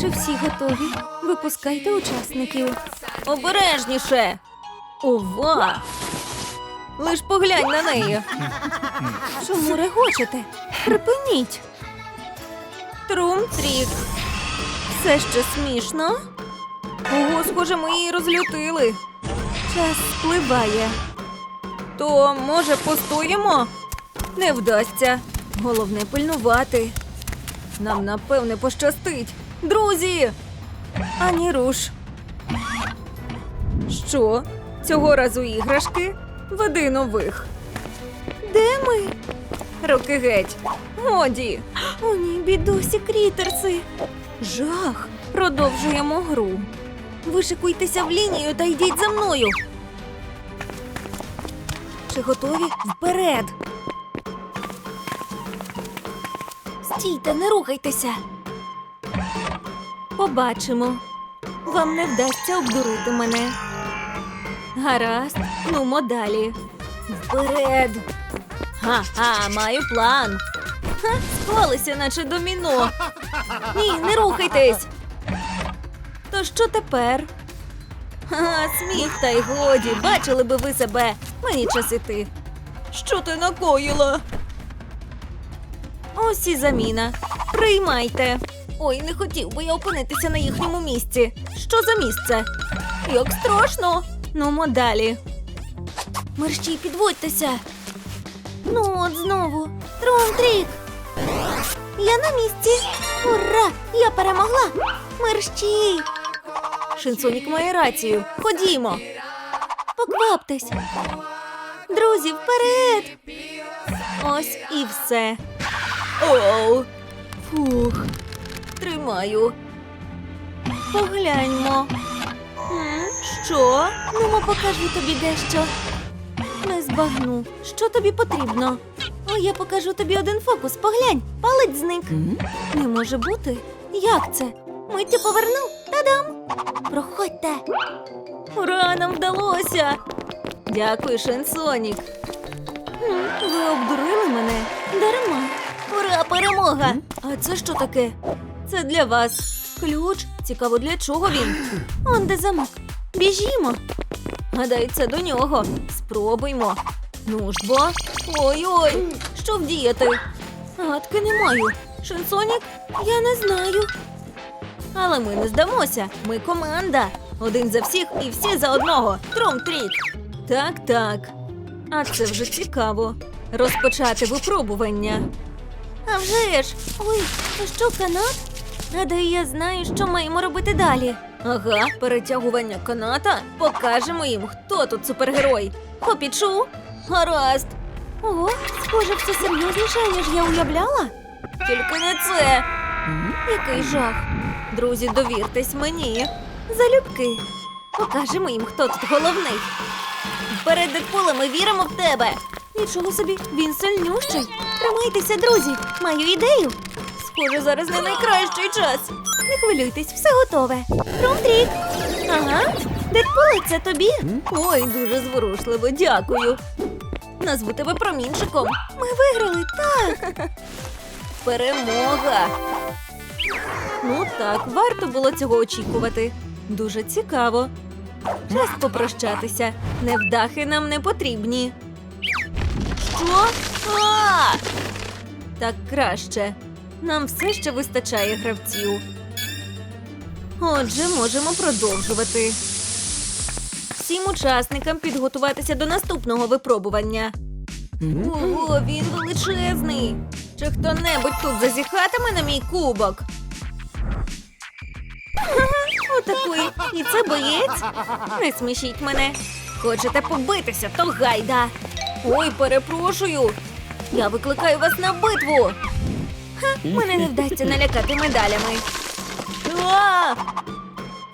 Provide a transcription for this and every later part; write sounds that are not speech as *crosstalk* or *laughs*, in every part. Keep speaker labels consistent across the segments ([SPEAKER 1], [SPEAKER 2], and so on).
[SPEAKER 1] Чи всі готові? Випускайте учасників. Обережніше. Ова! Лиш поглянь на неї. Чому регочете? Припиніть. Трум-трік. Все ще смішно. Ого, схоже, ми її розлютили. Час спливає. То, може, постоїмо? Не вдасться. Головне пильнувати. Нам напевне пощастить. Друзі! Ані руш. Що? Цього разу іграшки? Веди нових. Де ми? Руки геть. Годі. О, ні, бідосі крітерси. Жах. Продовжуємо гру. Вишикуйтеся в лінію та йдіть за мною. Чи готові? Вперед. Стійте, не рухайтеся. Побачимо. Вам не вдасться обдурити мене. Гаразд, нумо далі. Вперед. Ха-ха, маю план. Склалися, наче доміно. Ні, не рухайтесь. То що тепер? Ха, сміх та й годі. Бачили би ви себе. Мені час іти. Що ти накоїла? Ось і заміна. Приймайте. Ой, не хотів би я опинитися на їхньому місці. Що за місце? Як страшно. Ну, далі. Мерщій, підводьтеся. Ну, от знову. Трум-трік. Я на місці. Ура! Я перемогла. Мерщій. Шинсонік має рацію. Ходімо. Покваптесь. Друзі, вперед! Ось і все. Оу. Фух. Тримаю. Погляньмо. Що? Ну, мо покажу тобі дещо. Не збагну. Що тобі потрібно? О, я покажу тобі один фокус. Поглянь, палець зник. Не може бути. Як це? Миттю поверну. Та-дам! Проходьте. Ура, нам вдалося. Дякую, Шенсонік. Ви обдурили мене дарма. Ура, перемога! А це що таке? Це для вас. Ключ. Цікаво, для чого він? Он де замок. Біжімо. Гадаю, це до нього. Спробуймо. Ну ж бо. Ой-ой, що вдіяти? Гадки не маю. Шансонік? Я не знаю. Але ми не здамося. Ми команда. Один за всіх і всі за одного. Трум-трік. Так, так. А це вже цікаво. Розпочати випробування. А вже ж! Ой, то що канат? Гадаю, я знаю, що маємо робити далі. Ага, перетягування каната. Покажемо їм, хто тут супергерой. Хопічу. Гаразд. Ого, схоже, все серйозніше, ніж я уявляла. Тільки не це. Який жах. Друзі, довіртесь мені. Залюбки. Покажемо їм, хто тут головний. Вперед, Дедпуле, ми віримо в тебе. Нічого собі, він сильнющий. Тримайтеся, друзі. Маю ідею. Схоже, зараз не найкращий час. Не хвилюйтесь, все готове. Трум-трік. Ага. Дедпуле, це тобі. Ой, дуже зворушливо, дякую. Назву тебе промінчиком. Ми виграли, так. *laughs* Перемога. Ну так, варто було цього очікувати. Дуже цікаво. Час попрощатися. Невдахи нам не потрібні. Що? А! Так краще. Нам все ще вистачає гравців. Отже, можемо продовжувати. Всім учасникам підготуватися до наступного випробування. Ого, він величезний. Чи хто-небудь тут зазіхатиме на мій кубок? Отакий. І це боєць? Не смішіть мене. Хочете побитися, то гайда. Ой, перепрошую. Я викликаю вас на битву. Мене не вдасться налякати медалями. А!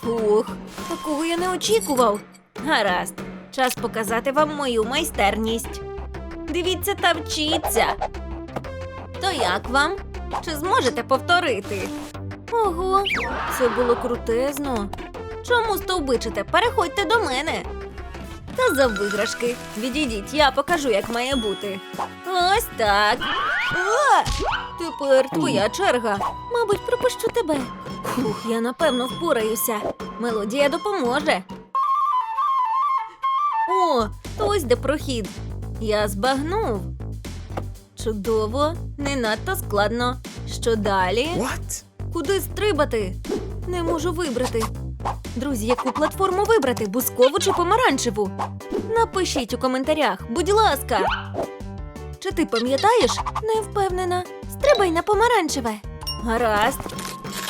[SPEAKER 1] Фух, такого я не очікував. Гаразд, час показати вам мою майстерність. Дивіться та вчіться. То як вам? Чи зможете повторити? Ого, це було крутезно. Чому стовбичите? Переходьте до мене. Та за виграшки. Відійдіть, я покажу, як має бути. Ось так. А! Тепер твоя черга. Мабуть, пропущу тебе. Ух, я напевно впораюся. Мелодія допоможе. О, ось де прохід. Я збагнув. Чудово, не надто складно. Що далі?
[SPEAKER 2] What?
[SPEAKER 1] Куди стрибати? Не можу вибрати. Друзі, яку платформу вибрати? Бускову чи помаранчеву? Напишіть у коментарях, будь ласка. Чи ти пам'ятаєш? Не впевнена. Стрибай на помаранчеве. Гаразд.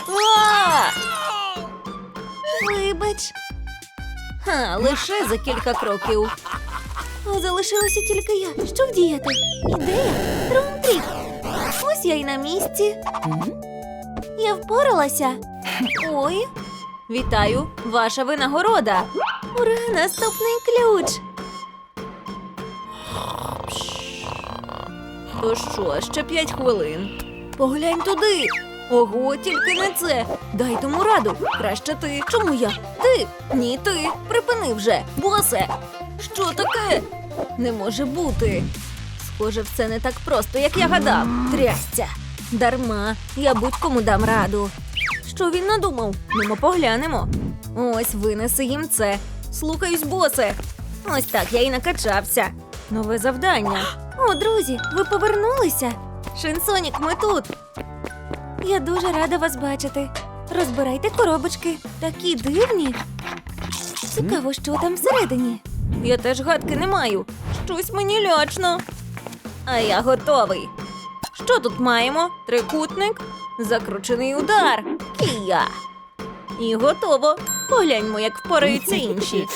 [SPEAKER 1] А! Вибач. Ха, лише за кілька кроків. О, залишилася тільки я. Що вдіяти? Ідея? Трум-трік. Ось я й на місці. Я впоралася. Ой. Вітаю, ваша винагорода. Ура, наступний ключ. То що, ще п'ять хвилин. Поглянь туди. Ого, тільки не це. Дай тому раду. Краще ти. Чому я? Ти? Ні, ти. Припини вже. Босе. Що таке? Не може бути. Схоже, все не так просто, як я гадав. Трясця. Дарма, я будь-кому дам раду. Що він надумав? Ну, ми поглянемо. Ось винеси їм це. Слухаюсь, босе. Ось так я і накачався. Нове завдання. О, друзі, ви повернулися. Шинсонік, ми тут. Я дуже рада вас бачити. Розбирайте коробочки. Такі дивні. Цікаво, що там всередині. Я теж гадки не маю. Щось мені лячно. А я готовий. Що тут маємо? Трикутник, закручений удар, кія. І готово. Погляньмо, як впораються інші.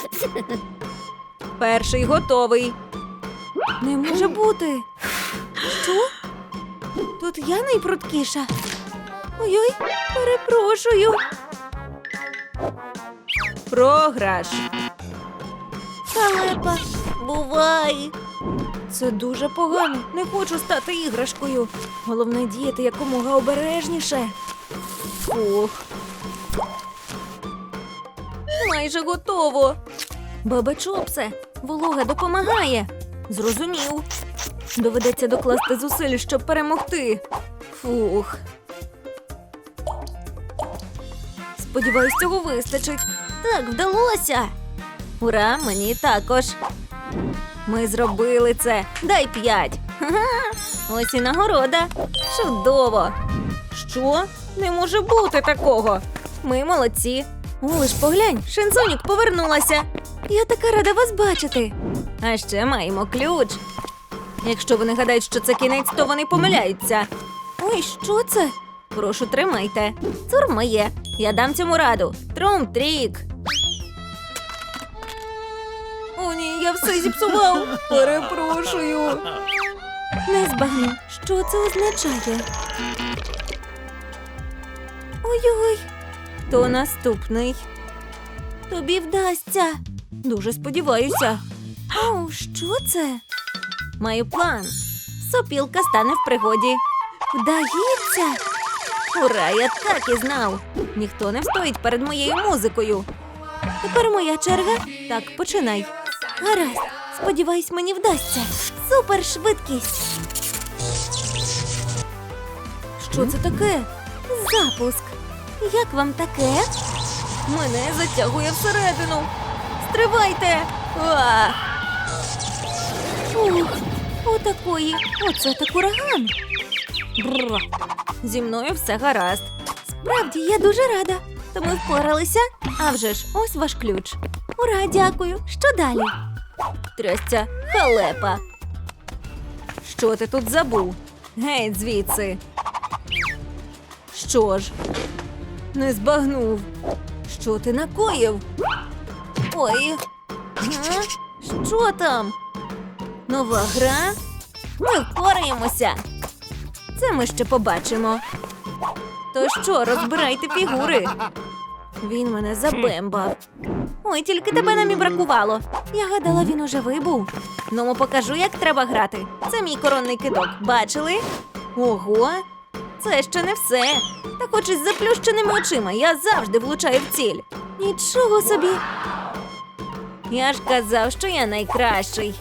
[SPEAKER 1] *laughs* Перший готовий. Не може бути. Що? Тут я найпруткіша. Ой-ой, перепрошую. Програш. Халепа, бувай. Це дуже погано. Не хочу стати іграшкою. Головне діяти якомога обережніше. Ох. Майже готово. Баба Чопсе, волога допомагає. Зрозумів. Доведеться докласти зусиль, щоб перемогти. Фух. Сподіваюсь, цього вистачить. Так, вдалося. Ура, мені також. Ми зробили це. Дай п'ять. *laughs* Ось і нагорода. Чудово. Що? Не може бути такого. Ми молодці. О, лиш поглянь, Шенсонік повернулася. Я така рада вас бачити. А ще маємо ключ. Якщо вони гадають, що це кінець, то вони помиляються. Ой, що це? Прошу, тримайте. Цур моє. Я дам цьому раду. Трум-трік. О, ні, я все зіпсував. Перепрошую. Не збагну, що це означає. Ой-ой. То наступний. Тобі вдасться. Дуже сподіваюся. О, що це? Маю план. Сопілка стане в пригоді. Вдається. Ура, я так і знав. Ніхто не встоїть перед моєю музикою. Тепер моя черга. Так, починай. Гаразд, сподіваюсь, мені вдасться. Супер швидкість. Що це таке? Запуск. Як вам таке? Мене затягує всередину. Стривайте! А! Фух, отакої. Оце так ураган. Бррр. Зі мною все гаразд. Справді, я дуже рада. То ми впоралися. А вже ж, ось ваш ключ. Ура, дякую. Що далі? Трясця халепа. Що ти тут забув? Геть звідси. Що ж? Не збагнув. Що ти накоїв? Ой. Що там? Нова гра? Ми впораємося. Це ми ще побачимо. То що, розбирайте фігури. Він мене забембав. Ой, тільки тебе нам і бракувало. Я гадала, він уже вибув. Ну, покажу, як треба грати. Це мій коронний кидок. Бачили? Ого, це ще не все. Та хоч із заплющеними очима я завжди влучаю в ціль. Нічого собі. Я ж казав, що я найкращий.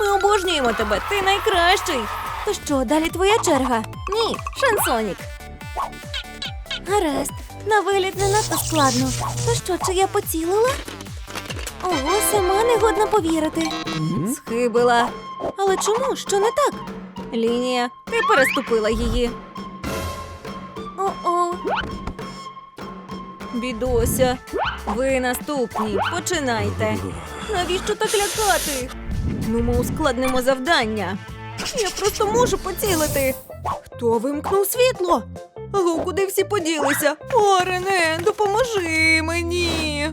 [SPEAKER 1] Ми обожнюємо тебе, ти найкращий. То що, далі твоя черга? Ні, шансонік. Гаразд, На вигляд не надто складно. То що, чи я поцілила? Ого, сама не годна повірити. Схибила. Але чому? Що не так? Лінія, ти переступила її. О-о. Бідося, ви наступні. Починайте. Навіщо так лякати? Ну, ускладнимо завдання. Я просто можу поцілити. Хто вимкнув світло? Аго, куди всі поділися? О, Рене, допоможи мені.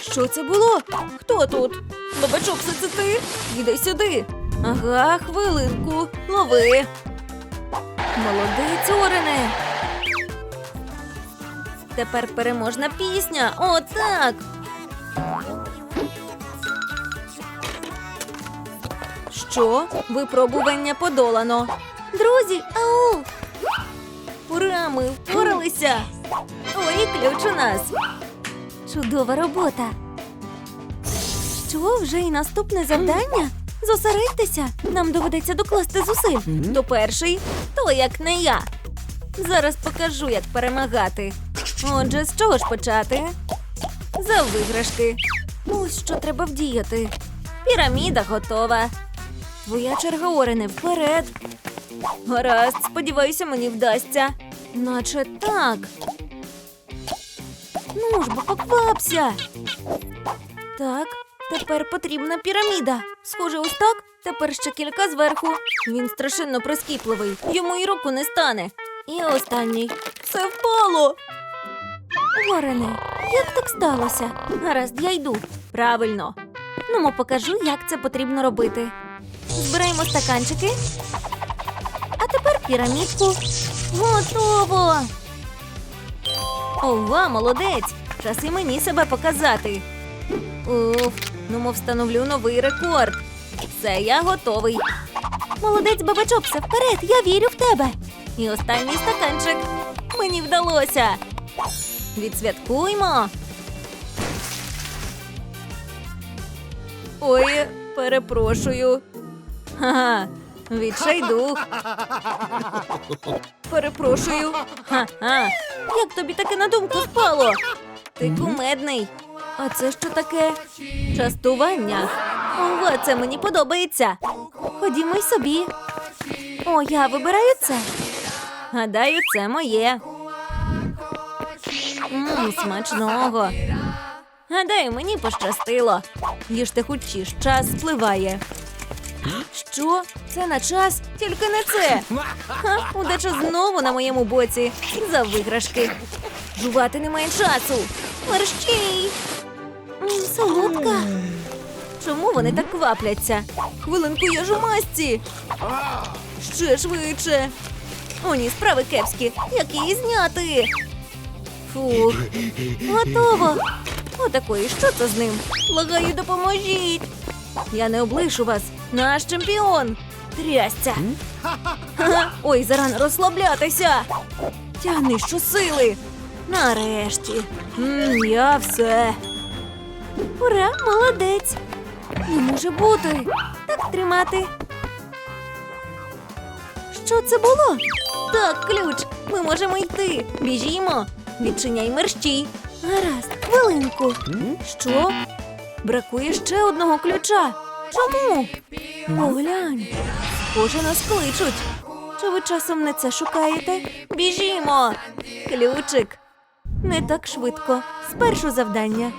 [SPEAKER 1] Що це було? Хто тут? Бабачок, це це ти? Іди сюди. Ага, хвилинку. Лови. Молодець, Орене. Тепер переможна пісня. О, так. Що? Випробування подолано. Друзі, ау! Ура, ми впоралися! Ой, ключ у нас. Чудова робота. Що, вже і наступне завдання? Зосередьтеся, нам доведеться докласти зусиль. То перший, то як не я. Зараз покажу, як перемагати. Отже, з чого ж почати? За виграшки. Ось що треба вдіяти. Піраміда готова. Твоя черга Орене, вперед. Гаразд, сподіваюся, мені вдасться. Наче так. Ну ж бо поквапся. Так, тепер потрібна піраміда. Схоже, ось так. Тепер ще кілька зверху. Він страшенно прискіпливий. Йому і руку не стане. І останній. Все впало. Ворене, як так сталося? Гаразд, я йду. Правильно. Ну, покажу, як це потрібно робити. Збираємо стаканчики. А тепер пірамідку. Готово. Ова, молодець! Час і мені себе показати. Уф, ну мов встановлю новий рекорд. Все, я готовий. Молодець, бабачок, все вперед, я вірю в тебе. І останній стаканчик. Мені вдалося. Відсвяткуймо. Ой, перепрошую. Ха-ха, відчайдух. Перепрошую. Ха-ха. Як тобі таке на думку спало? Ти кумедний. А це що таке? Частування. Ова, це мені подобається. Ходімо й собі. О, я вибираю це. Гадаю, це моє. Мм, смачного. Гадаю, мені пощастило. Їжте хучі, час спливає. Що? Це на час? Тільки не це. Ха, удача знову на моєму боці. За виграшки. Жувати немає часу. Мерщій. Солодка. Чому вони так квапляться? Хвилинку я ж у масці. Ще швидше. О, ні, справи кепські. Як її зняти? Фух. Готово. Отакої, що це з ним? Благаю, допоможіть. Я не облишу вас. Наш чемпіон. Трясця. Ой, зарано розслаблятися. Тягни щосили. Нарешті. М, я все. Ура, молодець. Не може бути. Так тримати. Що це було? Так, ключ. Ми можемо йти. Біжімо. Відчиняй мерщій. Гаразд, хвилинку. Що? Бракує ще одного ключа. Чому? Поглянь. Схоже, нас кличуть. Чи ви часом не це шукаєте? Біжімо. Ключик. Не так швидко. Спершу завдання.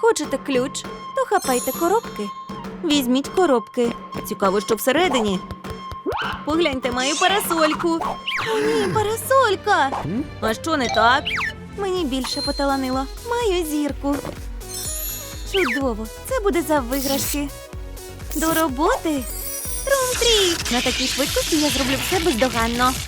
[SPEAKER 1] Хочете ключ, то хапайте коробки. Візьміть коробки. Цікаво, що всередині. Погляньте, маю парасольку. О, ні, парасолька. А що не так? Мені більше поталанило. Маю зірку. Чудово, це буде за виграшки. До роботи. Трум-трі! На такій швидкості я зроблю все бездоганно.